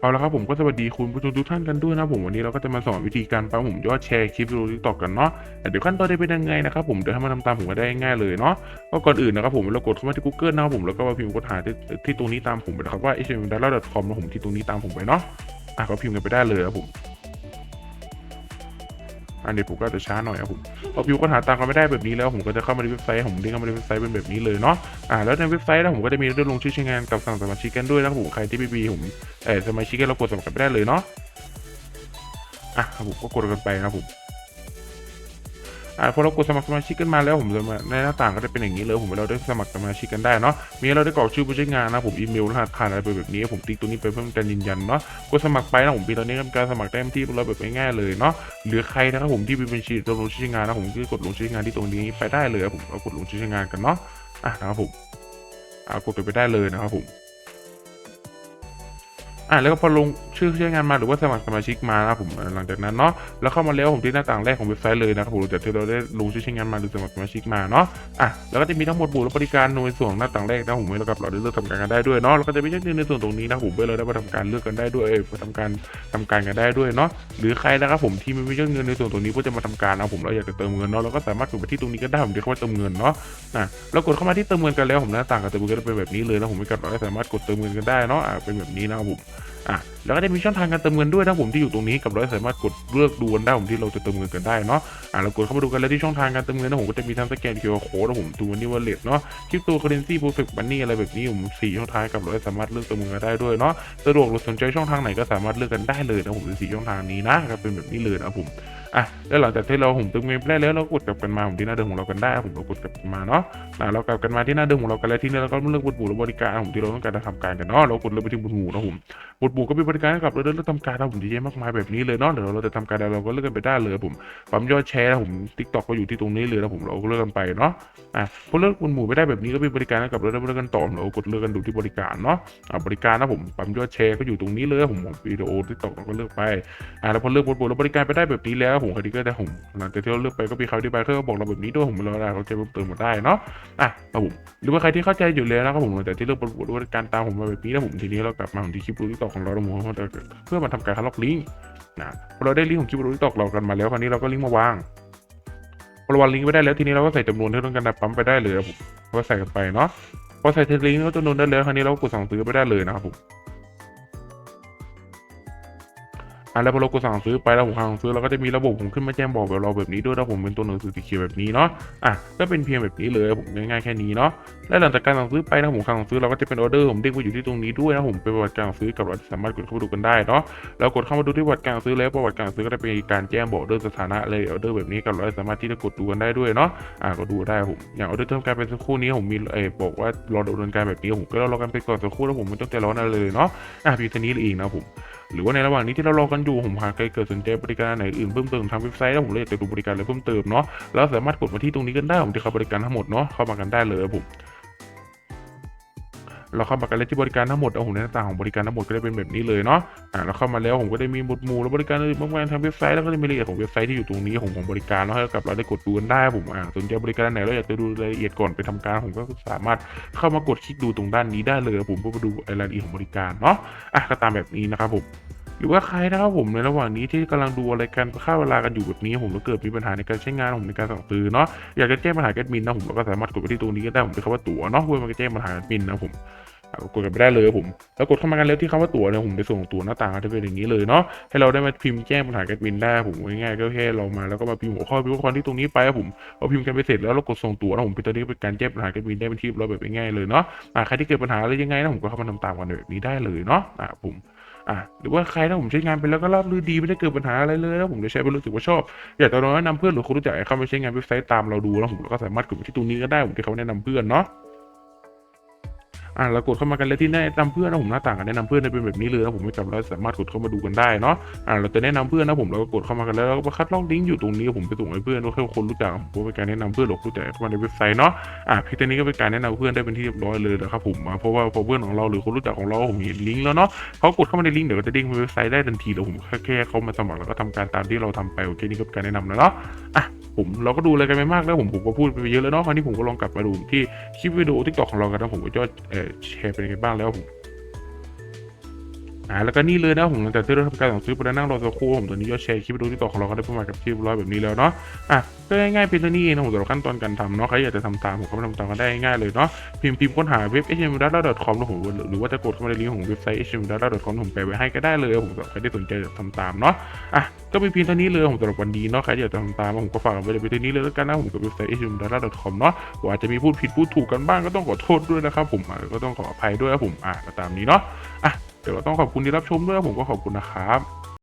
เอาละครับผมก็สวัสดีคุณผู้ชมทุกท่านกันด้วยนะผมวันนี้เราก็จะมาสอนวิธีการปั๊มผมยอดแชร์คลิปวิดีโอทิกตอกกันเนาะเดี๋ยวขั้นตอนจะเป็นยังไงนะครับผมเดี๋ยวให้มาทำตามผมก็ได้ง่ายเลยเนาะก็ก่อนอื่นนะครับผมเรากดเข้ามาที่ Google นะครับผมแล้วก็มาพิมพ์ค้นหาที่ที่ตรงนี้ตามผมไปนะครับว่า h m d a l a c o m นะผมที่ตรงนี้ตามผมไปเนาะอะก็พิมพ์กันไปได้เลยครับผม อันนี้ผมก็จะช้าหน่อยครับผมพอพิมพ์ค้นหาตามกันไม่ได้แบบนี้แล้วผมก็จะเข้ามาในเว็บไซต์ผมเด้งเข้ามาในเว็บไซต์เป็นแบบนี้เลยเนาะอ่าแล้วในเว็บไซต์นะผมก็จะมีเรื่องลงชื่อใช้งานกับสั่งสมาชิกกันด้วยนะครับผมใครที่ไม่มีผมเออสมาชิกก็เรากดสมัครกันไปได้เลยเนาะอะครับผมก็กดกันไปนะครับผม อ่าพอเรากดสมัครสมาชิกกันมาแล้วผมจะมาในหน้าต่างก็จะเป็นอย่างนี้เลยผมเราได้สมัครสมาชิกกันได้เนาะมีเราได้กรอกชื่อผู้ใช้งานนะผมอีเมลรหัสผ่านอะไรไปแบบนี้ผมติ๊กตรงนี้ไปเพื่อการยืนยันเนาะกดสมัครไปนะผมปีตอนนี้ก็เป็นการสมัครได้ที่เราแบบง่ายๆเลยเนาะหรือใครนะครับผมที่มีบัญชีตัวลงชื่องานนะผมก็กดลงชื่องานที่ตรงนี้ไปได้เลยผมเรากดลงชื่องานกันเนาะอะนะครับผมอ่ากดกันไปได้เลยนะครับผม อะแล้วก็พอลงชื่อใช้งานมาหรือว่าสมัครสมาชิกมานะครับผมหลังจากนั้นเนาะแล้วเข้ามาแล้วผมที่หน้าต่างแรกของเว็บไซต์เลยนะครับผมจากที่เราได้ลงชื่อใช้งานมาหรือสมัครสมาชิกมาเนาะอะแล้วก็จะมีทั้งหมดบูและบริการในส่วนหน้าต่างแรกนะผมแล้วกับเราได้เลือกทำการกันได้ด้วยเนาะแล้วก็จะมีเช่นในส่วนตรงนี้นะผมเพื่อเราได้มาทำการเลือกกันได้ด้วยเอ้ยมาทำการทำการกันได้ด้วยเนาะหรือใครนะครับผมที่ไม่มีเงินในส่วนตรงนี้เพื่อจะมาทำการนะผมเราอยากจะเติมเงินเนาะเราก็สามารถกดไปที่ตรงนี้ก็ได้ผมเรียกว่าเติมเงินเนาะอะเรากดเข้ามาที่เติมเงินกันแล้วผมหน้าต่างกับเติมเงินเป็นแบบนี้เลยนะผมไม่กับเราสามารถกดเติมเงินกันได้เนาะอะเป็นแบบนี้นะครับผม อะแล้วก็จะมีช่องทางการเติมเงินด้วยนะผมที่อยู่ตรงนี้กับเราสามารถกดเลือกดูกันได้ผมที่เราจะเติมเงินกันได้เนาะอะเรากดเข้ามาดูกันแล้วที่ช่องทางการเติมเงินนะผมก็จะมีทั้งสแกน QR code นะผมดูวันนี้วอลเล็ตเนาะคริปโตเคอเรนซีโปรเฟกต์บันนี่อะไรแบบนี้ผมสี่ช่องทางกับเราสามารถเลือกเติมเงินกันได้ด้วยเนาะสะดวกหรือสนใจช่องทางไหนก็สามารถเลือกกันได้เลยนะผมในสี่ช่องทางนี้นะครับเป็นแบบนี้เลยนะผม อะแล้วหลังจากที่เราผมติมเงินไปได้แล้วเรากดกลับกันมาผมที่หน้าเดิมของเรากันได้ผมเรากดกลับกันมาเนาะอะเรากลับกันมาที่หน้าเดิมของเรากันแล้วที่นี่เราก็เลือกบุตรบุและบริการผมที่เราต้องการจะทำการกันเนาะเรากดเลือกไปที่บุตรหมูนะผมบทบูก็มีบริการกับเราได้เลือกทำการนะผมดีเยอะมากมายแบบนี้เลยเนาะเดี๋ยวเราจะทำการเราก็เลือกกันไปได้เลยผมปั๊มยอดแชร์นะผมทิกตอกก็อยู่ที่ตรงนี้เลยนะผมเราก็เลือกกันไปเนาะอะพอเลือกบทหมู่ไม่ได้แบบนี้ก็มีบริการกับเราได้เลือกกันต่อเรากดเลือกกันดูที่บริการเนาะอะบริการนะผมปั๊มยอดแชร์ก็อยู่ตรงนี้เลยผมวิดีโอทิกตอกเราก็เลือกไปอะแล้วพอเลือกบทบูแล้วบริการไปได้แบบนี้แล้วผมคดีก็ได้ผมหลังจากที่เราเลือกไปก็มีคำอธิบายเขาก็บอกเราแบบนี้ด้วยผมเราได้เขาจะเพิ่มเติมมาได้เนาะอะครับผมหรือว่าใครที่เข้าใจอยู่แล้วนะครับผมหลังจากที่เลือกบทบูบริการตามผมมาแบบนี้แล้วผมทีนี้เรากลับมาที่คลิปทิกตอกของเราเราผมเพื่อมาทำการคัดลอกลิงก์นะเราได้ลิงก์ของคลิปวิดีโอที่ตอกเรากันมาแล้วคราวนี้เราก็ลิงก์มาวางพอเราวางลิงก์ไปได้แล้วทีนี้เราก็ใส่จำนวนที่ต้องการดับปั๊มไปได้เลยครับผมก็ใส่กันไปเนาะพอใส่ลิงก์แล้วจำนวนได้แล้วคราวนี้เราก็กดสั่งซื้อไปได้เลยนะครับผม อะแล้วพอเรากดสั่งซื้อไปแล้วผมสั่งซื้อเราก็จะมีระบบผมขึ้นมาแจ้งบอกแบบเราแบบนี้ด้วยนะผมเป็นตัวหนังสือสีเขียวแบบนี้เนาะอะก็เป็นเพียงแบบนี้เลยผมง่ายๆแค่นี้เนาะและหลังจากการสั่งซื้อไปนะผมสั่งซื้อเราก็จะเป็นออเดอร์ผมเด้งไปอยู่ที่ตรงนี้ด้วยนะผมเป็นประวัติการสั่งซื้อกับเราสามารถกดเข้ามาดูกันได้เนาะแล้วกดเข้ามาดูที่ประวัติการสั่งซื้อแล้วประวัติการสั่งซื้อก็จะเป็นการแจ้งบอกออเดอร์สถานะเลยออเดอร์แบบนี้กับเราสามารถที่จะกดดูกันได้ด้วยเนาะอ่าก็ดูได้ผมอย่างออเดอร์ทิมการเป็นสักครู่นี้ผมมีเออบอกว่ารอดำเนินการแบบนี้ผมก็รอกันไปก่อนสักครู่แล้วผมไม่ต้องใจร้อนอะไรเลยเนาะอะเพียงเท่านี้เองนะผม หรือว่าในระหว่างนี้ที่เรารอกันอยู่ผมหากใครเกิดสนใจบริการไหนอื่นเพิ่มเติมทางเว็บไซต์แล้วผมเลยอยากจะดูบริการอะไรเพิ่มเติมเนาะเราสามารถกดมาที่ตรงนี้กันได้ผมจะเข้าบริการทั้งหมดเนาะเข้ามากันได้เลยผม เราเข้ามากันเลยที่บริการทั้งหมดเอาผมในหน้าต่างของบริการทั้งหมดก็ได้เป็นแบบนี้เลยเนาะอ่าเราเข้ามาแล้วผมก็ได้มีหมวดหมู่และบริการอื่นมากมายทางเว็บไซต์แล้วก็จะมีรายละเอียดของเว็บไซต์ที่อยู่ตรงนี้ของของบริการเนาะให้กับเราได้กดดูกันได้ผมอ่าสนใจบริการไหนเราอยากจะดูรายละเอียดก่อนไปทำการผมก็สามารถเข้ามากดคลิกดูตรงด้านนี้ได้เลยผมเพื่อมาดูรายละเอียดของบริการเนาะอะก็ตามแบบนี้นะครับผม หรือว่าใครนะครับผมในระหว่างนี้ที่กำลังดูอะไรกันค่าเวลากันอยู่แบบนี้ผมก็เกิดมีปัญหาในการใช้งานผมในการสั่งซื้อเนาะอยากจะแจ้งปัญหาแอดมินนะผมก็สามารถกดไปที่ตรงนี้ก็ได้ผมจะคำว่าตั๋วเนาะเพื่อมาแจ้งปัญหาแอดมินนะผมกดกันไปได้เลยผม แล้วกดเข้ามากันแล้วที่คำว่าตั๋วเนี่ยผมจะส่งตั๋วหน้าต่างจะเป็นอย่างนี้เลยเนาะให้เราได้มาพิมพ์แจ้งปัญหาแอดมินได้ผมง่ายๆก็แค่เรามาแล้วก็มาพิมพ์หัวข้อพิมพ์ข้อความที่ตรงนี้ไปครับผมพอพิมพ์กันไปเสร็จแล้วเรากดส่งตั๋วนะผมเป็นตัวนี้เป็นการแจ้งปัญหาแอดมินได้เป็นที่เรียบร้อยแบบง่ายๆเลยเนาะอะใครที่เกิดปัญหาอะไรยังไงนะผมก็เข้ามาทำตามกันแบบนี้ได้เลยเนาะอะผม อะหรือว่าใครถ้าผมใช้งานไปแล้วก็ราบรื่นดีไม่ได้เกิดปัญหาอะไรเลยแล้วผมจะใช้ไปรู้สึกว่าชอบ อยากจะลองแนะนำเพื่อนหรือคนรู้จักให้เข้ามาใช้งานเว็บไซต์ตามเราดูแล้วผมก็สามารถกดไปที่ตรงนี้ก็ได้ผมที่เขาแนะนำเพื่อนเนาะ อะเรากดเข้ามากันแล้วที่แนะนำเพื่อนนะผมหน้าต่างกันแนะนำเพื่อนเป็นแบบนี้เลยนะผมไม่จำแล้วสามารถกดเข้ามาดูกันได้เนาะอะเราจะแนะนำเพื่อนนะผมเราก็กดเข้ามากันแล้วเราก็คัดลอกลิงก์อยู่ตรงนี้ผมไปส่งให้เพื่อนว่าแค่คนรู้จักผมเป็นการแนะนำเพื่อนหรอคนรู้จักเข้ามาในเว็บไซต์เนาะอะเพียงเท่านี้ก็เป็นการแนะนำเพื่อนได้เป็นที่เรียบร้อยเลยนะครับผมเพราะว่าพอเพื่อนของเราหรือคนรู้จักของเราผมเห็นลิงก์แล้วเนาะเขากดเข้ามาในลิงก์เดี๋ยวก็จะเด้งไปเว็บไซต์ได้ทันทีแล้วผมแค่แค่เขามาสมัครแล้วก็ทำการตามที่เราทำไปโอเคนี่ก็เป็นการแนะนำแล้วเนาะอะ ผมเราก็ดูอะไรกันไปมากแล้วผมผมก็พูดไปเยอะแล้วเนาะคราวนี้ผมก็ลองกลับมาดูที่คลิปวิดีโอทิกตอกของเรากันนะผมก็ยอดแชร์เป็นยังไงบ้างแล้วผม อ่าแล้วก็นี่เลยนะผมหลังจากที่เราทำการสั่งซื้อไปแล้วนั่งรอสักครู่ผมตอนนี้ยอดแชร์คลิปดีโอที่ต่อของเราก็ได้ประมาณกับที่ร้อยแบบนี้แล้วเนาะอะก็ง่ายๆเพียงเท่านี้เองนะผมสำหรับขั้นตอนการทำเนาะใครอยากจะทำตามผมก็ไปทำตามกันได้ง่ายเลยเนาะพิมพ์พิมพ์ค้นหาเว็บ h m d a t a c o m นะผมหรือว่าจะกดเข้ามาในลิงก์ของเว็บไซต์ h m d a t a c o m ผมแปะไว้ให้ก็ได้เลยผมสำหรับใครที่สนใจจะทำตามเนาะอะก็เป็นเพียงเท่านี้เลยผมสำหรับวันนี้เนาะใครอยากจะทำตามผมก็ฝากไว้เลยเพียงเท่านี้เลยแล้วกันนะผมกับเว็บไซต์ h m d a t a c o m เนาะว่าจะมีพูดผิดพูดถูกกันบ้างก็ต้องขอโทษด้วยนะครับผมก็ต้องขออภัยด้วยครับผมอะตามนี้เนาะอะ เดี๋ยวต้องขอบคุณที่รับชมด้วยผมก็ขอบคุณนะครับ